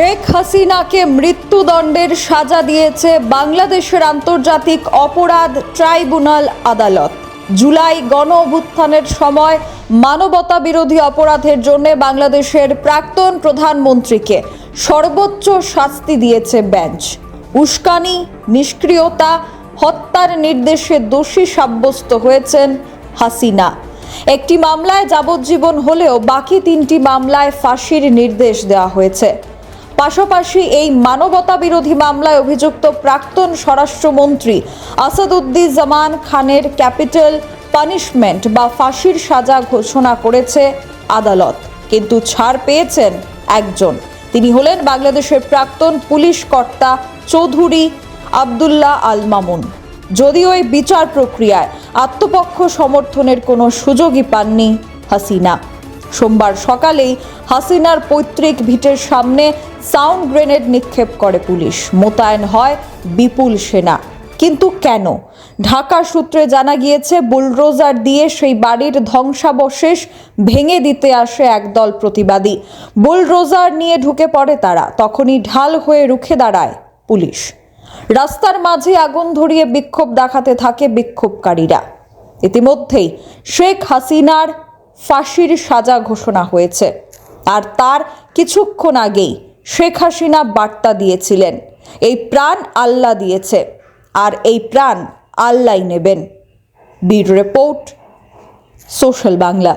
শেখ হাসিনাকে মৃত্যুদণ্ডের সাজা দিয়েছে বাংলাদেশের আন্তর্জাতিক অপরাধ ট্রাইব্যুনাল আদালত। জুলাই গণ অভ্যুত্থানের সময় মানবতা বিরোধী অপরাধের জন্য বাংলাদেশের প্রাক্তন প্রধানমন্ত্রীকে সর্বোচ্চ শাস্তি দিয়েছে বেঞ্চ। উস্কানি, নিষ্ক্রিয়তা, হত্যার নির্দেশে দোষী সাব্যস্ত হয়েছেন হাসিনা। একটি মামলায় যাবজ্জীবন হলেও বাকি তিনটি মামলায় ফাঁসির নির্দেশ দেওয়া হয়েছে। পাশাপাশি এই মানবতা বিরোধী মামলায় অভিযুক্ত প্রাক্তন স্বরাষ্ট্রমন্ত্রী আসাদুদ্দিজামান খানের ক্যাপিটাল পানিশমেন্ট বা ফাঁসির সাজা ঘোষণা করেছে আদালত। কিন্তু ছাড় পেয়েছেন একজন। তিনি হলেন বাংলাদেশের প্রাক্তন পুলিশ কর্তা চৌধুরী আবদুল্লাহ আল মামুন। যদিও এই বিচার প্রক্রিয়ায় আত্মপক্ষ সমর্থনের কোনো সুযোগই পাননি হাসিনা। সোমবার সকালেই হাসিনার পৈতৃক ভিটের সামনে সাউন্ড গ্রেনেড নিক্ষেপ করে পুলিশ। মোতায়েন হয় বিপুল সেনা। কিন্তু কেন? ঢাকা সূত্রে জানা গিয়েছে, বুলডোজার দিয়ে সেই বাড়ির ধ্বংসাবশেষ ভেঙে দিতে আসে একদল প্রতিবাদী। বুলডোজার নিয়ে ঢুকে পড়ে তারা। তখনই ঢাল হয়ে রুখে দাঁড়ায় পুলিশ। রাস্তার মাঝে আগুন ধরিয়ে বিক্ষোভ দেখাতে থাকে বিক্ষোভকারীরা। ইতিমধ্যেই শেখ হাসিনার ফাঁসির সাজা ঘোষণা হয়েছে। আর তার কিছুক্ষণ আগেই শেখ হাসিনা বার্তা দিয়েছিলেন। এই প্রাণ আল্লাহ দিয়েছে আর এই প্রাণ আল্লাহ নেবেন। বীর রিপোর্ট, সোশ্যাল বাংলা।